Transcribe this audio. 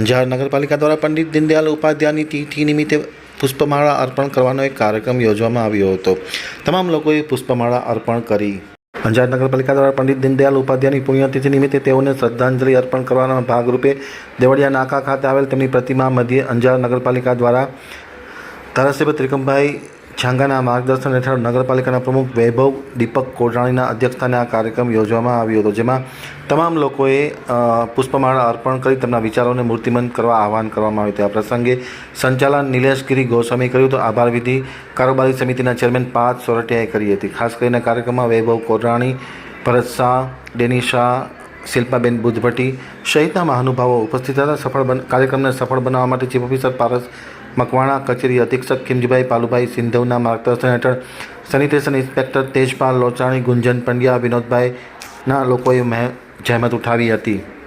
અંજાર નગરપાલિકા દ્વારા પંડિત દીનદયાલ ઉપાધ્યાયની તિથિ નિમિત્તે પુષ્પમાળા અર્પણ કરવાનો એક કાર્યક્રમ યોજવામાં આવ્યો હતો. તમામ લોકોએ પુષ્પમાળા અર્પણ કરી. અંજાર નગરપાલિકા દ્વારા પંડિત દીનદયાલ ઉપાધ્યાયની પુણ્યતિથિ નિમિત્તે તેઓને શ્રદ્ધાંજલિ અર્પણ કરવાના ભાગરૂપે દેવળિયા નાકા ખાતે આવેલ તેમની પ્રતિમા મધ્યે અંજાર નગરપાલિકા દ્વારા ધારાસભ્ય ત્રિકમભાઈ છાંગાના માર્ગદર્શન હેઠળ નગરપાલિકાના પ્રમુખ વૈભવ દીપક કોટાણીના અધ્યક્ષસ્થાને આ કાર્યક્રમ યોજવામાં આવ્યો હતો, જેમાં તમામ લોકોએ પુષ્પમાળા અર્પણ કરી તેમના વિચારોને મૂર્તિમંત કરવા આહવાન કરવામાં આવ્યું હતું. આ પ્રસંગે સંચાલન નિલેશગીરી ગોસ્વામી કર્યું તો આભાર વિધિ કારોબારી સમિતિના ચેરમેન પાર્થ સોરઠિયાએ કરી હતી. ખાસ કરીને કાર્યક્રમમાં વૈભવ કોટરાણી ભરત શાહ, ડેની શાહ, શિલ્પાબેન બુધભટ્ટી સહિતના મહાનુભાવો ઉપસ્થિત હતા. સફળ કાર્યક્રમને સફળ બનાવવા માટે ચીફ ઓફિસર પારસ મકવાણા કચેરી અધિક્ષક ખિમજીભાઈ પાલુભાઈ સિંધવના માર્ગદર્શન હેઠળ સેનિટેશન ઇન્સ્પેક્ટર તેજપાલ લોચાણી, ગુંજન પંડ્યા, વિનોદભાઈના લોકોએ જહેમત ઉઠાવી હતી.